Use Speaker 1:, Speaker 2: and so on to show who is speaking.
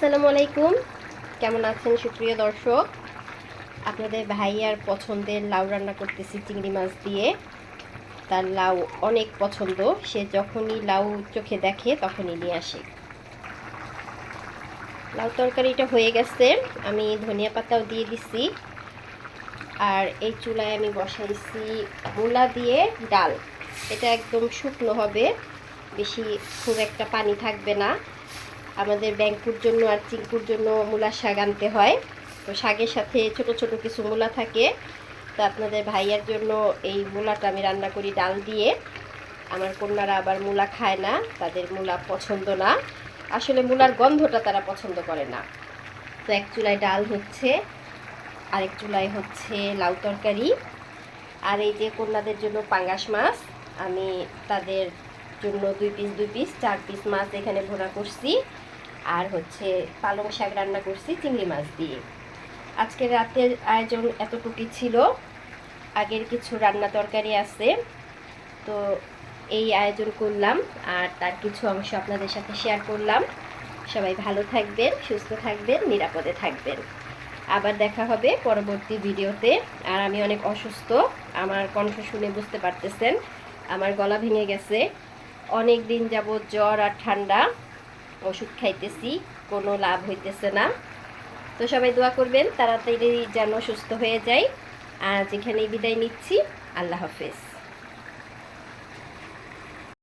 Speaker 1: আসসালামু আলাইকুম। কেমন আছেন সুপ্রিয় দর্শক? আপনাদের ভাইয়ার পছন্দের লাউ রান্না করতেছি চিংড়ি মাছ দিয়ে। তার লাউ অনেক পছন্দ। সে যখনই লাউ চোখে দেখে তখনই নিয়ে আসে। লাউ তরকারিটা হয়ে গেছে। আমি ধনিয়া পাতাও দিয়ে দিছি। আর এই চুলায় আমি বসাইছি মূলা দিয়ে ডাল। এটা একদম শুকনো হবে। বেশি খুব একটা পানি থাকবে না। আমাদের ব্যাংকুর জন্য আর চিঙ্কুর জন্য মূলার শাক আনতে হয়। তো শাকের সাথে ছোট ছোট কিছু মূলা থাকে। তো আপনাদের ভাইয়ার জন্য এই মূলাটা আমি রান্না করি ডাল দিয়ে। আমার কন্যারা আবার মূলা খায় না, তাদের মূলা পছন্দ না। আসলে মূলার গন্ধটা তারা পছন্দ করে না। তো এক চুলায় ডাল হচ্ছে, আরেক চুলায় হচ্ছে লাউ তরকারি। আর এই যে কন্যাদের জন্য পাঙ্গাস মাছ, আমি তাদের জন্য দুই পিস দুই পিস চার পিস মাছ এখানে ভোনা করছি। আর হচ্ছে পালং শাক রান্না করছি চিংড়ি মাছ দিয়ে। আজকে রাতের আয়োজন এতটুকুই ছিল। আগের কিছু রান্না তরকারি আছে। তো এই আয়োজন করলাম আর তার কিছু অংশ আপনাদের সাথে শেয়ার করলাম। সবাই ভালো থাকবেন, সুস্থ থাকবেন, নিরাপদে থাকবেন। আবার দেখা হবে পরবর্তী ভিডিওতে। আর আমি অনেক অসুস্থ, আমার কণ্ঠ শুনে বুঝতে পারতেছেন, আমার গলা ভেঙে গেছে। অনেক দিন যাবৎ জ্বর আর ঠান্ডা। ওষুধ খাইতেছি, কোনো লাভ হইতেছে না। তো সবাই দোয়া করবেন, তাড়াতাড়ি যেন সুস্থ হয়ে যায় আর যেখানেই বিদায় নিচ্ছি। আল্লাহ হাফেজ।